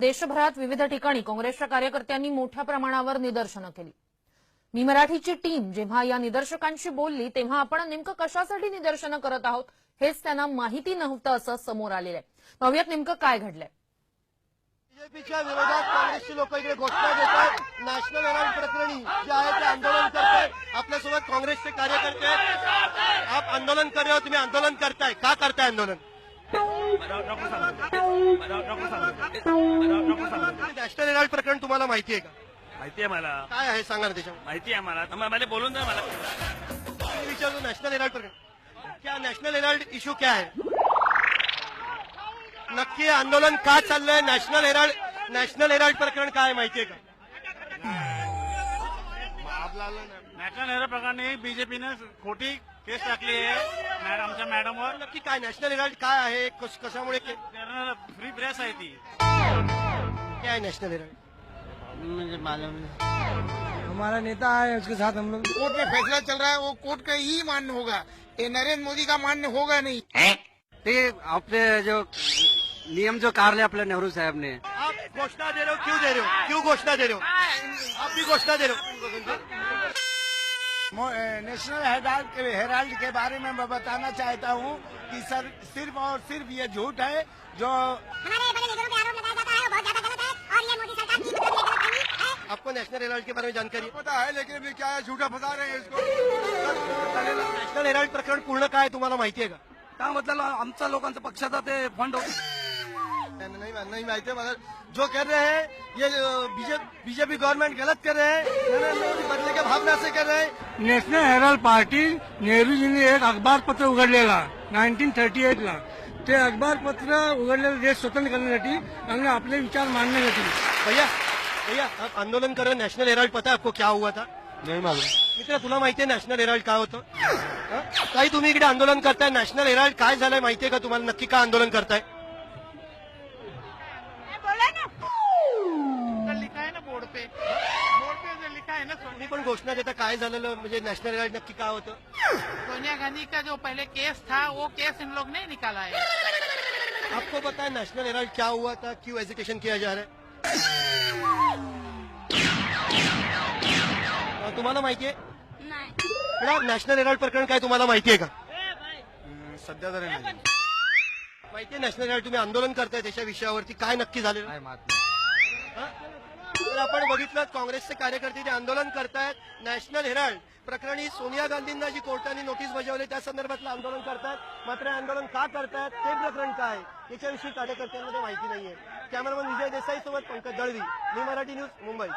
देशभरात विविध ठिकाणी काँग्रेसच्या कार्यकर्त्यांनी मोठ्या प्रमाणावर निदर्शनं केली. मी मराठीची टीम जेव्हा या निदर्शकांशी बोलली तेव्हा आपण नेमकं कशासाठी निदर्शनं करत आहोत हेच त्यांना माहिती नव्हतं असं समोर आलेलं आहे. पाहुयात नेमकं काय घडलंय. बीजेपीच्या विरोधात काँग्रेसची लोक इकडे घोषणा देत आहेत. नॅशनल हेराल्ड प्रकरणी जे आहे ते आंदोलन करताय. आपल्यासोबत काँग्रेसचे कार्यकर्ते आहेत. आप आंदोलन कर तुम्ही आंदोलन करताय. का करताय आंदोलन? नॅशनल हेराल्ड प्रकरण तुम्हाला माहिती आहे का? माहिती आहे मला. काय आहे सांगा ना त्याच्यामध्ये माहिती आहे मला. मला बोलून द्या मला. मी विचारतो नॅशनल हेराल्ड प्रकरण. क्या नॅशनल हेराल्ड इश्यू क्या आहे नक्की आंदोलन का चाललंय? नॅशनल हेराल्ड नॅशनल हेराल्ड प्रकरण काय आहे माहितीये का? नॅशनल हेरा प्रकरणी बीजेपीने खोटी केस टाकली आहे मॅडम आमच्या मॅडमवर नक्की काय नॅशनल हेराल्ड काय आहे? कश- कशामुळे के- फ्री प्रेस आहे ती. क्या है नेशनल हेराल्ड मुझे मालूम नहीं। हमारा नेता है उसके साथ हम लोग। कोर्ट में फैसला चल रहा है वो कोर्ट का ही मान्य होगा। ये नरेंद्र मोदी का मान्य होगा नहीं। ते आपले जो नियम जो काढले आपल्या नेहरू साहेबने आप घोषणा दे रहे हो क्यों दे रहे हो? क्यों घोषणा दे रहे हो? आप भी घोषणा दे रहे हो। मो- नेशनल हेराल्ड के हेराल्ड के बारे में मैं बताना चाहता हूँ कि सर सिर्फ़ और सिर्फ़ ये झूठ है जो हमारे बड़े लीडरों पे आरोप लगाया जाता है वो बहुत ज़्यादा गलत है और ये मोदी सरकार की मतलब ये गलत नहीं है। आपको नेशनल हेराल्ड के बारे में जानकारी? पता है लेकिन अभी क्या है झूठा फंसा रहे हैं इसको? नेशनल हेराल्ड प्रकरण पूर्ण काय तुम्हाला माहिती आहे का? त्यामधलं आमच्या लोकांचा पक्षाचा ते फंड होते. नहीं नहीं माहिती मला जो कर रहे हैं ये बीजेपी गवर्नमेंट गलत कर रहे हैं। भावना से कर रहे हैं। नॅशनल हेराल्ड पार्टी नेहरूजींनी एक अखबारपत्र उघडलेला नाईन्टीन थर्टी एट ला. ते अखबारपत्र उघडलेलं देश स्वतंत्र करण्यासाठी आणि आपले विचार मांडण्यासाठी भैया भैया आप आंदोलन कर रहे हो नेशनल हेराल्ड पता है आपको क्या हुआ था? नाही मालूम। मित्र तुला माहितीये नॅशनल हेराल्ड काय होतं? हं? काही तुम्ही इकडे आंदोलन करताय नॅशनल हेराल्ड काय झालंय माहितीये का तुम्हाला? नक्की का आंदोलन करताय? ना तुम्ही पण घोषणा देता काय झालेलं म्हणजे नॅशनल हेराल्ड नक्की काय होतं? सोनिया गांधी का जो पहले केस था वो केस इन लोग ने निकाला है. आपको पता है नेशनल हेराल्ड क्या हुआ था? क्यों एजुकेशन किया जा रहा है? अं, तुम्हाला माहितीये मॅडम नॅशनल हेराल्ड प्रकरण काय तुम्हाला माहितीये का? सध्या तरी नाही. माहितीये नॅशनल हेराल्ड तुम्ही आंदोलन करताय त्याच्या विषयावरती. काय नक्की झालेलं? काय मात हं? आपण बघितलं काँग्रेसचे कार्यकर्ते जे आंदोलन करतायत नॅशनल हेराल्ड प्रकरणी सोनिया गांधींना जी कोर्टाने नोटीस बजावली त्या संदर्भातलं आंदोलन करतायत. मात्र आंदोलन का करतायत ते प्रकरण काय याच्याविषयी कार्यकर्त्यांमध्ये माहिती नाहीये. कॅमेरामन विजय देसाई सोबत पंकज दळवी. मी मराठी न्यूज मुंबई.